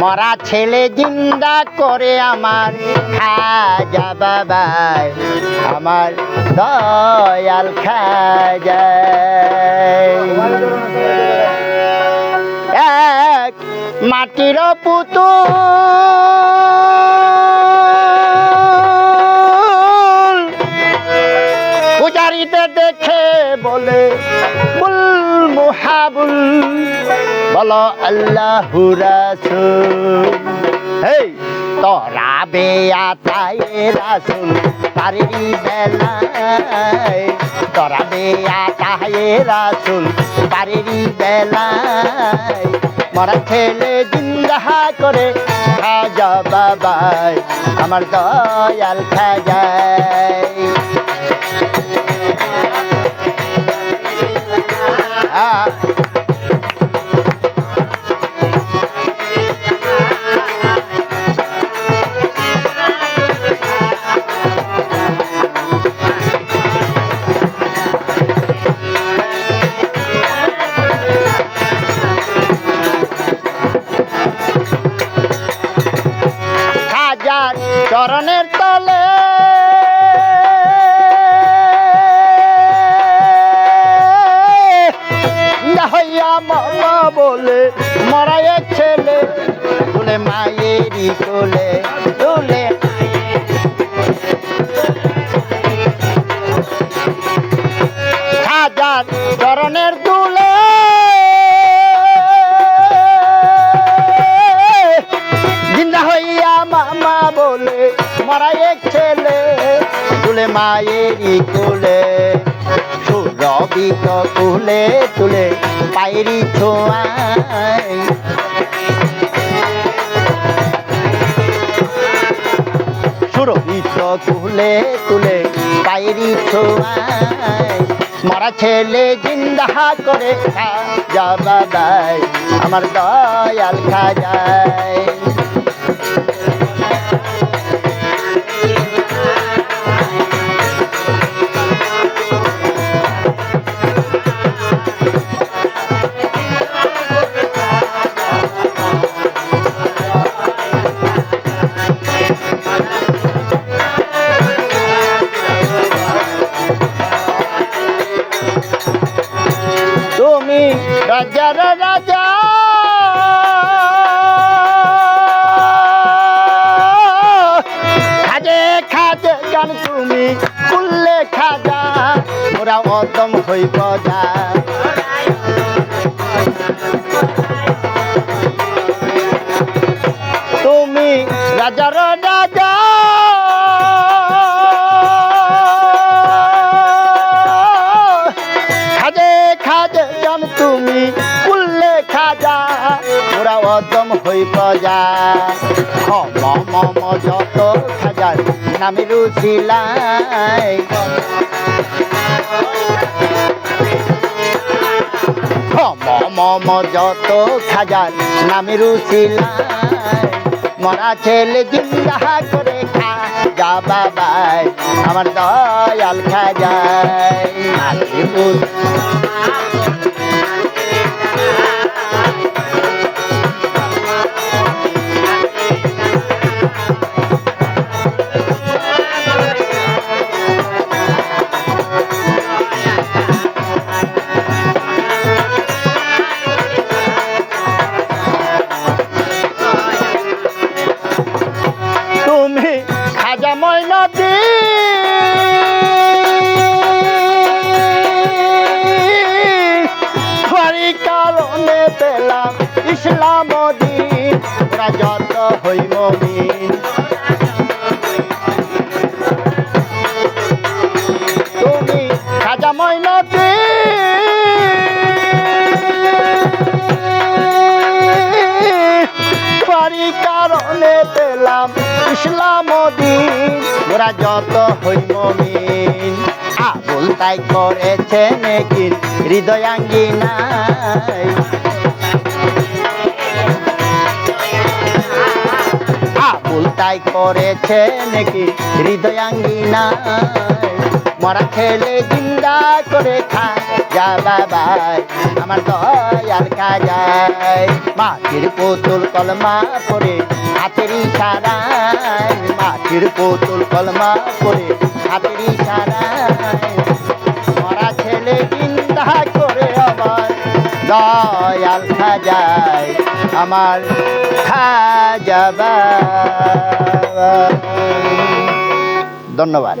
মরা ছেলে জিন্দা করে আমার। খাজা বাবাই, আমার দয়াল খাজাই এক মাটির পুতুল। পূজারিতে দেখে বলো আল্লাহ রাসুল। হেই, তোরা বেয়া তাই রাসুল তারি বেলায়। তোরা বেয়া তাই রাসুল তারি বেলায়। মরা ছেলে জিন্দা করে খাজা বাবাই আমার দয়াল খাজাই চরণের তলে। হইয়া মামা বলে মরায় ছেলে তুলে মায়েরই কোলে তুলে হাজার চরণের তুলে মায়েরই কোলে সুরবিত কুলে তুলে পায়েরি ছোঁয়ায়। সুরবিত কুলে তুলে পায়েরি ছোঁয়ায়। মরা ছেলে জিন্দা করে খাজা দায় আমার দয়াল খাজায়। তুমি রাজার রাজা। খাজে খাজে গান তুমি কুল্লে খাজা ওরা তুমি রাজার ওরা অদম হই প্রজা। খম মম, যত খাজার নামে রুচিলাই খম মম, যত খাজার নামে রুচিলাই মরা ছেলে জিন্দা করে খা, যা বাবাই, আমার দয়াল খাজাই। মাতৃপুর খাজা ময়নাদি। হরি কারণে পেলাম ইসলাম দিন। যত হই মমিন কারণে পেলাম ইসলাম দিন ওরা যত হই মমিন। আবুল তাই করেছে নাকি হৃদয়াঙ্গিনাই আবুল তাই করেছে নাকি হৃদয়াঙ্গিনায় মরা খেলে জিন্দা করে খা যা বাবাই, আমার দয়াল কাজায়। মাটির পুতুল কলমা করে হাতের ইশারায়, মাটির পুতুল কলমা করে হাতের ইশারায়। মরা ছেলে চিন্তা করে আমার দয়াল খাজায় আমার খাজা বাবা। ধন্যবাদ।